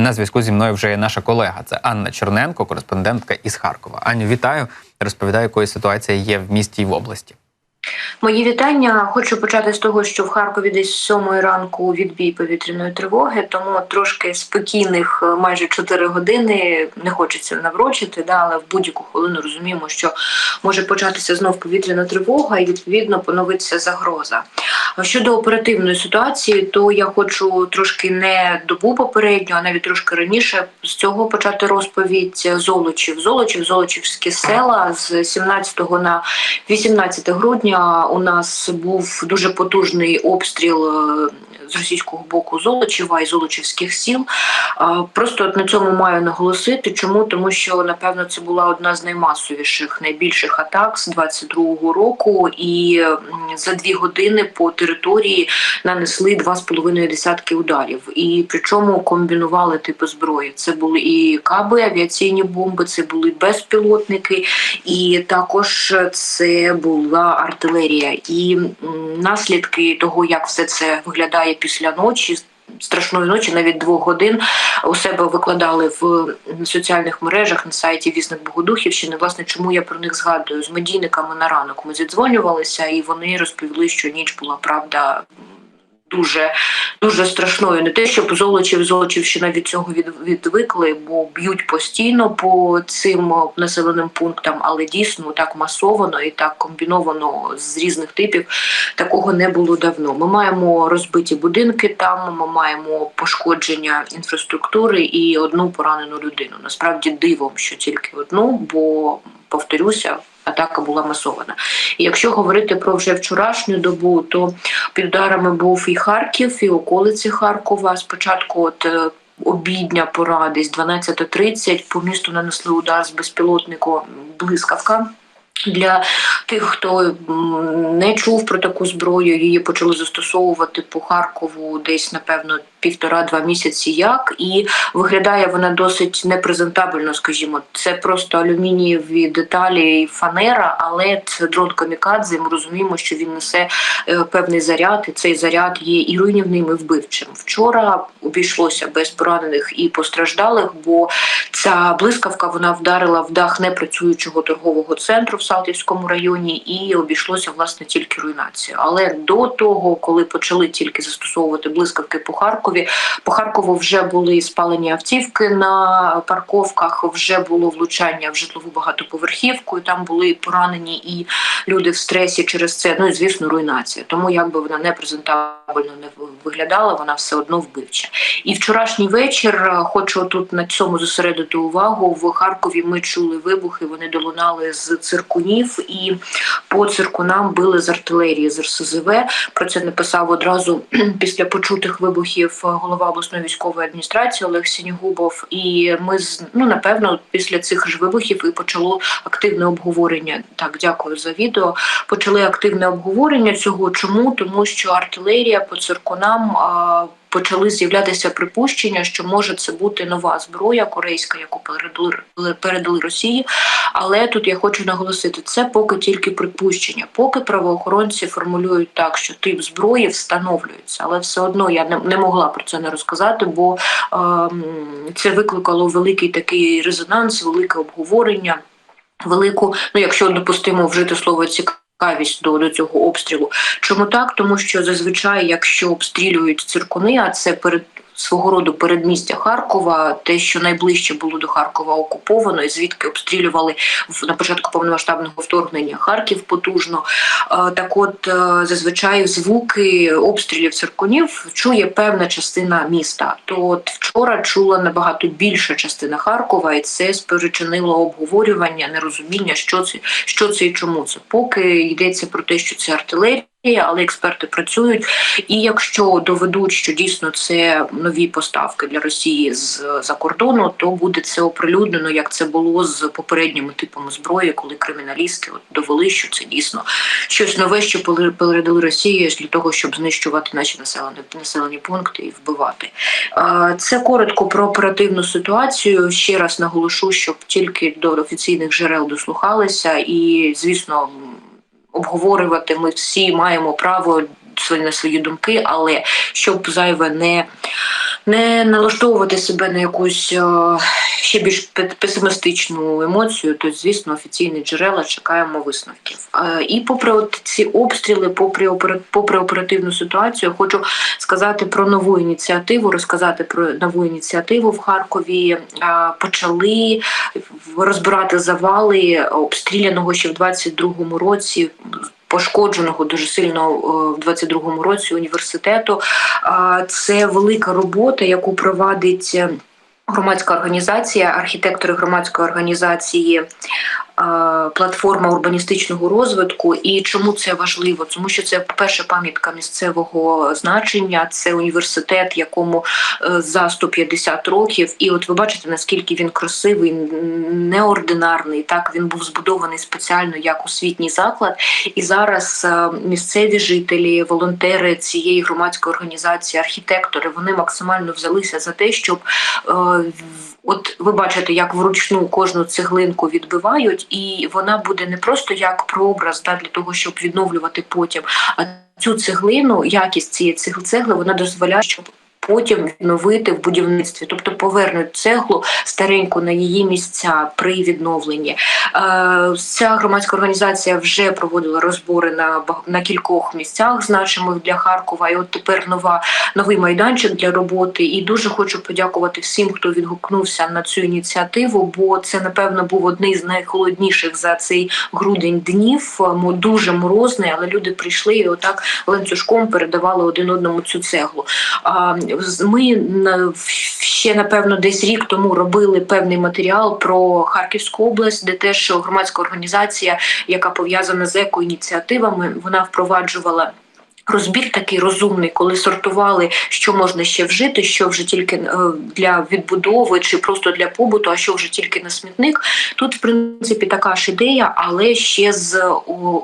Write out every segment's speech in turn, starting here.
На зв'язку зі мною вже є наша колега. Це Анна Черненко, кореспондентка із Харкова. Аню, вітаю. Розповідаю, якою ситуація є в місті і в області. Мої вітання. Хочу почати з того, що в Харкові десь сьомої ранку відбій повітряної тривоги, тому трошки спокійних е, майже 4 години не хочеться наврочити, да, але в будь-яку хвилину розуміємо, що може початися знов повітряна тривога і відповідно поновиться загроза. Щодо оперативної ситуації, то я хочу трошки не добу попередню, а навіть трошки раніше з цього почати розповідь Золочів. Золочів, Золочівські села з 17 на 18 грудня у нас був дуже потужний обстріл е, з російського боку Золочева і Золочівських сіл. Просто на цьому маю наголосити. Чому? Тому що напевно це була одна з наймасовіших, найбільших атак з 22-го року, і за дві години по території нанесли два з половиною десятки ударів. І причому комбінували типи зброї. Це були і каби, авіаційні бомби, це були безпілотники, і також це була артилерія. І наслідки того, як все це виглядає після ночі. Страшної ночі, навіть двох годин у себе викладали в соціальних мережах на сайті Вісник Богодухівщини. Власне, чому я про них згадую з медійниками на ранок. Ми зідзвонювалися, і вони розповіли, що ніч була правда дуже дуже страшною. Не те, щоб Золочів, Золочівщина від цього від, відвикли, бо б'ють постійно по цим населеним пунктам, але дійсно так масовано і так комбіновано з різних типів такого не було давно. Ми маємо розбиті будинки там, ми маємо пошкодження інфраструктури і одну поранену людину. Насправді дивом, що тільки одну, бо повторюся. Атака була масована. І якщо говорити про вже вчорашню добу, то під ударами був і Харків, і околиці Харкова. Спочатку, от е, обідня пора, десь 12.30, по місту нанесли удар з безпілотнику блискавка. Для тих, хто не чув про таку зброю, її почали застосовувати по Харкову десь, напевно, півтора-два місяці як, і виглядає вона досить непрезентабельно, скажімо. Це просто алюмінієві деталі і фанера, але це дрон камікадзе. Ми розуміємо, що він несе е, певний заряд, і цей заряд є і руйнівним, і вбивчим. Вчора обійшлося без поранених і постраждалих, бо ця блискавка вона вдарила в дах непрацюючого торгового центру в Салтівському районі, і обійшлося власне тільки руйнацією. Але до того, коли почали тільки застосовувати блискавки по Харкові, по Харкову вже були спалені автівки на парковках, вже було влучання в житлову багатоповерхівку. і Там були поранені і люди в стресі через це. Ну і звісно, руйнація. Тому якби вона не презентабельно не виглядала, вона все одно вбивча. І вчорашній вечір е, хочу тут на цьому зосередити увагу. В Харкові ми чули вибухи. Вони долунали з циркунів, і по циркунам били з артилерії з РСЗВ. Про це написав одразу після почутих вибухів голова обласної військової адміністрації Олег Сінігубов. І ми з ну напевно після цих ж вибухів і почало активне обговорення. Так, дякую за відео. Почали активне обговорення цього. Чому тому, що артилерія по циркунам. Почали з'являтися припущення, що може це бути нова зброя корейська, яку передали, передали Росії. Але тут я хочу наголосити, це поки тільки припущення, поки правоохоронці формулюють так, що тип зброї встановлюється, але все одно я не, не могла про це не розказати, бо е, це викликало великий такий резонанс, велике обговорення, велику, ну якщо допустимо вжити слово цікаво цікавість до, до цього обстрілу. Чому так? Тому що зазвичай, якщо обстрілюють циркуни, а це перед свого роду передмістя Харкова, те, що найближче було до Харкова окуповано, і звідки обстрілювали на початку повномасштабного вторгнення Харків потужно. Так, от зазвичай звуки обстрілів циркунів чує певна частина міста. То от вчора чула набагато більша частина Харкова, і це спричинило обговорювання, нерозуміння, що це, що це і чому це. Поки йдеться про те, що це артилерія але експерти працюють. І якщо доведуть, що дійсно це нові поставки для Росії з за кордону, то буде це оприлюднено, як це було з попередніми типами зброї, коли криміналісти от довели, що це дійсно щось нове, що передали Росії для того, щоб знищувати наші населені населені пункти і вбивати. Це коротко про оперативну ситуацію. Ще раз наголошу, щоб тільки до офіційних джерел дослухалися, і звісно обговорювати. Ми всі маємо право на свої думки, але щоб зайве не не налаштовувати себе на якусь е, ще більш пе- песимістичну емоцію, то звісно офіційні джерела чекаємо висновків. Е, І попри от ці обстріли, попри попри оперативну ситуацію, хочу сказати про нову ініціативу, розказати про нову ініціативу в Харкові. Е, Почали розбирати завали обстріляного ще в 22-му році. Пошкодженого дуже сильно е, в 22-му році університету. Це велика робота, яку провадить е, громадська організація, архітектори громадської організації. Платформа урбаністичного розвитку, і чому це важливо? Тому що це перша пам'ятка місцевого значення, це університет, якому е, за 150 років. І от ви бачите, наскільки він красивий, неординарний. Так він був збудований спеціально як освітній заклад. І зараз е, місцеві жителі, волонтери цієї громадської організації, архітектори, вони максимально взялися за те, щоб е, от ви бачите, як вручну кожну цеглинку відбивають, і вона буде не просто як прообраз да, для того, щоб відновлювати потім, а цю цеглину, якість цієї цегли, вона дозволяє, щоб потім відновити в будівництві, тобто повернуть цеглу стареньку на її місця при відновленні. Е, Ця громадська організація вже проводила розбори на на кількох місцях значимих для Харкова. І от тепер нова новий майданчик для роботи. І дуже хочу подякувати всім, хто відгукнувся на цю ініціативу, бо це напевно був одний з найхолодніших за цей грудень днів. Мо- Дуже морозний, але люди прийшли і отак ланцюжком передавали один одному цю цеглу. Ми ще напевно десь рік тому робили певний матеріал про Харківську область, де теж громадська організація, яка пов'язана з екоініціативами, вона впроваджувала. Розбір такий розумний, коли сортували, що можна ще вжити, що вже тільки е, для відбудови чи просто для побуту, а що вже тільки на смітник. Тут, в принципі, така ж ідея, але ще з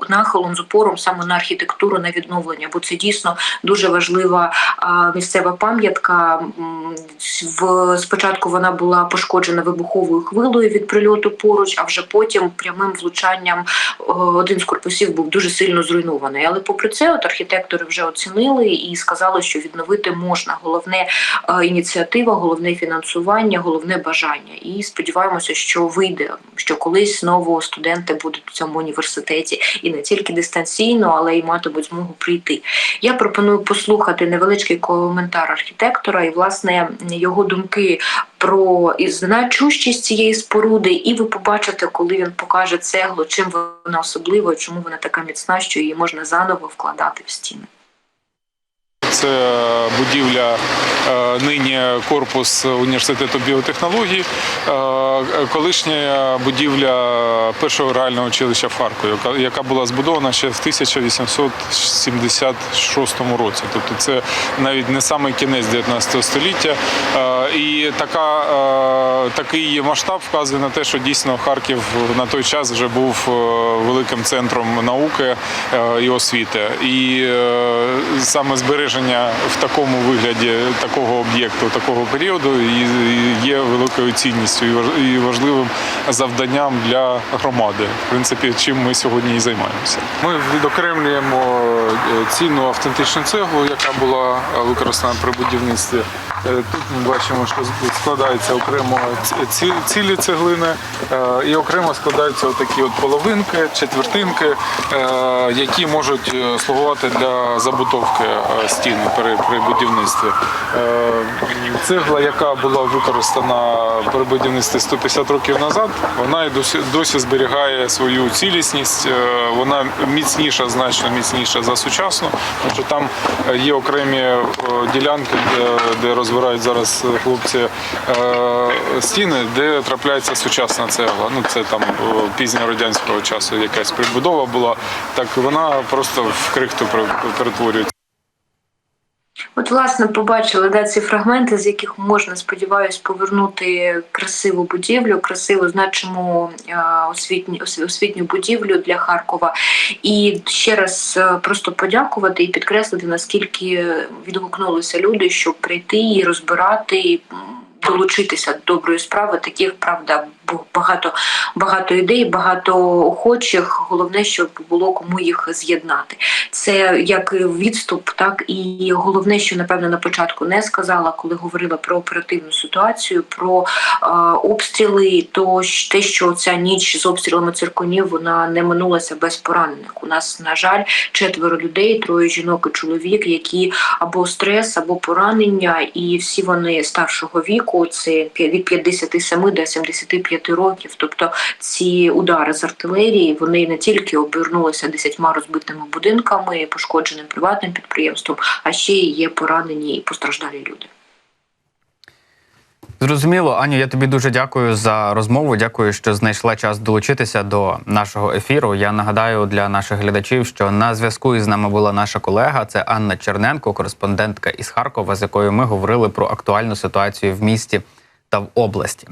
нахилом, з упором саме на архітектуру, на відновлення, бо це дійсно дуже важлива місцева пам'ятка. В спочатку вона була пошкоджена вибуховою хвилою від прильоту поруч, а вже потім прямим влучанням один з корпусів був дуже сильно зруйнований. Але попри це, от архітектори вже оцінили і сказали, що відновити можна. Головне е, ініціатива, головне фінансування, головне бажання. І сподіваємося, що вийде, що колись знову студенти будуть в цьому університеті і не тільки дистанційно, але й матимуть змогу прийти. Я пропоную послухати невеличкий коментар архітектора і власне його думки про значущість цієї споруди, і ви побачите, коли він покаже цеглу, чим вона особлива, чому вона така міцна, що її можна заново вкладати в стіни. Це будівля е, нині корпус університету біотехнологій, е, колишня будівля першого реального училища в Харкові, яка- була збудована ще в 1876 році. Тобто це навіть не саме кінець 19 століття. Е, І така, е, такий масштаб вказує на те, що дійсно Харків на той час вже був е, великим центром науки е, і освіти. І е, саме збереження в такому вигляді такого об'єкту, такого періоду і є великою цінністю і важ- важливим завданням для громади. В принципі, чим ми сьогодні і займаємося. Ми відокремлюємо е, цінну автентичну цеглу, яка була використана при будівництві. Е, Тут ми бачимо, що складається окремо ці- ці- цілі цеглини, е, і окремо складаються такі половинки, четвертинки, е, які можуть слугувати для забутовки стіни при, будівництві. Цегла, яка була використана при будівництві 150 років назад, вона і досі, досі зберігає свою цілісність. Вона міцніша, значно міцніша за сучасну, тому що там є окремі ділянки, де, де розбирають зараз хлопці е, стіни, де трапляється сучасна цегла. Ну це там е, пізньорадянського часу якась прибудова була. Так вона просто в крихту перетворюється. От, власне, побачили де ці фрагменти, з яких можна, сподіваюсь, повернути красиву будівлю, красиву значиму е, освітню, освітню будівлю для Харкова. І ще раз е, просто подякувати і підкреслити, наскільки відгукнулися люди, щоб прийти і розбирати. Долучитися до доброї справи. Таких правда багато багато ідей, багато охочих. Головне, щоб було кому їх з'єднати. Це як відступ, так і головне, що напевно на початку не сказала, коли говорила про оперативну ситуацію, про е, обстріли. То те, що ця ніч з обстрілами циркунів вона не минулася без поранених. У нас на жаль четверо людей, троє жінок і чоловік, які або стрес, або поранення, і всі вони старшого віку. Це п'я- від 57 до 75 років. Тобто ці удари з артилерії вони не тільки обернулися десятьма розбитими будинками, пошкодженим приватним підприємством, а ще є поранені і постраждалі люди. Зрозуміло, Аню, я тобі дуже дякую за розмову. Дякую, що знайшла час долучитися до нашого ефіру. Я нагадаю для наших глядачів, що на зв'язку із нами була наша колега, це Анна Черненко, кореспондентка із Харкова, з якою ми говорили про актуальну ситуацію в місті та в області.